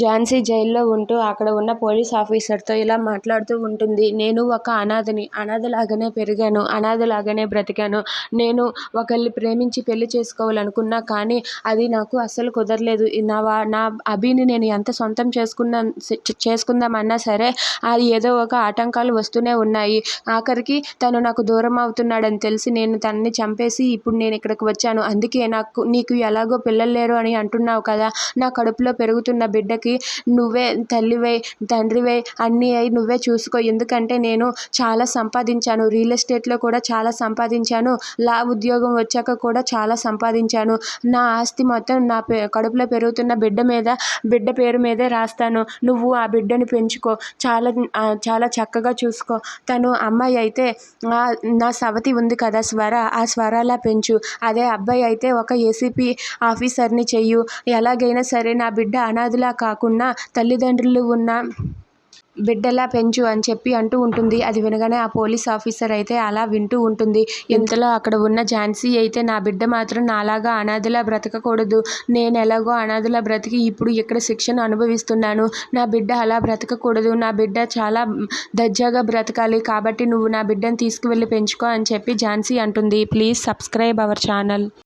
ఝాన్సీ జైల్లో ఉంటూ అక్కడ ఉన్న పోలీస్ ఆఫీసర్తో ఇలా మాట్లాడుతూ ఉంటుంది. నేను ఒక అనాథని. అనాథలాగానే పెరిగాను. అనాథలాగానే బ్రతికాను. నేను ఒకరిని ప్రేమించి పెళ్ళి చేసుకోవాలనుకున్నా కానీ అది నాకు అస్సలు కుదరలేదు. నా నా అభిని నేను ఎంత సొంతం చేసుకున్నా చేసుకుందామన్నా సరే అది ఏదో ఒక ఆటంకాలు వస్తూనే ఉన్నాయి. ఆఖరికి తను నాకు దూరం అవుతున్నాడని తెలిసి నేను తనని చంపేసి ఇప్పుడు నేను ఇక్కడికి వచ్చాను. అందుకే నాకు నీకు ఎలాగో పిల్లలు లేరు అని అంటున్నావు కదా. నా కడుపులో పెరుగుతున్న బిడ్డ వాళ్ళకి నువ్వే తల్లివై తండ్రివై అన్నీ అయి నువ్వే చూసుకో. ఎందుకంటే నేను చాలా సంపాదించాను. రియల్ ఎస్టేట్లో కూడా చాలా సంపాదించాను. లా ఉద్యోగం వచ్చాక కూడా చాలా సంపాదించాను. నా ఆస్తి మొత్తం నా పే కడుపులో పెరుగుతున్న బిడ్డ మీద బిడ్డ పేరు మీదే రాస్తాను. నువ్వు ఆ బిడ్డని పెంచుకో. చాలా చాలా చక్కగా చూసుకో. తను అమ్మాయి అయితే నా సవతి ఉంది కదా స్వర ఆ స్వరలా పెంచు. అదే అబ్బాయి అయితే ఒక ఏసీపీ ఆఫీసర్ని చెయ్యు. ఎలాగైనా సరే నా బిడ్డ అనాథలా కాకుండా తల్లిదండ్రులు ఉన్న బిడ్డలా పెంచు అని చెప్పి అంటూ ఉంటుంది. అది వినగానే ఆ పోలీస్ ఆఫీసర్ అయితే అలా వింటూ ఉంటుంది. ఇంతలో అక్కడ ఉన్న ఝాన్సీ అయితే నా బిడ్డ మాత్రం నాలాగా అనాథలా బ్రతకకూడదు. నేను ఎలాగో అనాథలా బ్రతికి ఇప్పుడు ఇక్కడ శిక్షను అనుభవిస్తున్నాను. నా బిడ్డ అలా బ్రతకకూడదు. నా బిడ్డ చాలా దర్జాగా బ్రతకాలి. కాబట్టి నువ్వు నా బిడ్డను తీసుకువెళ్ళి పెంచుకో అని చెప్పి ఝాన్సీ అంటుంది. Please subscribe our channel.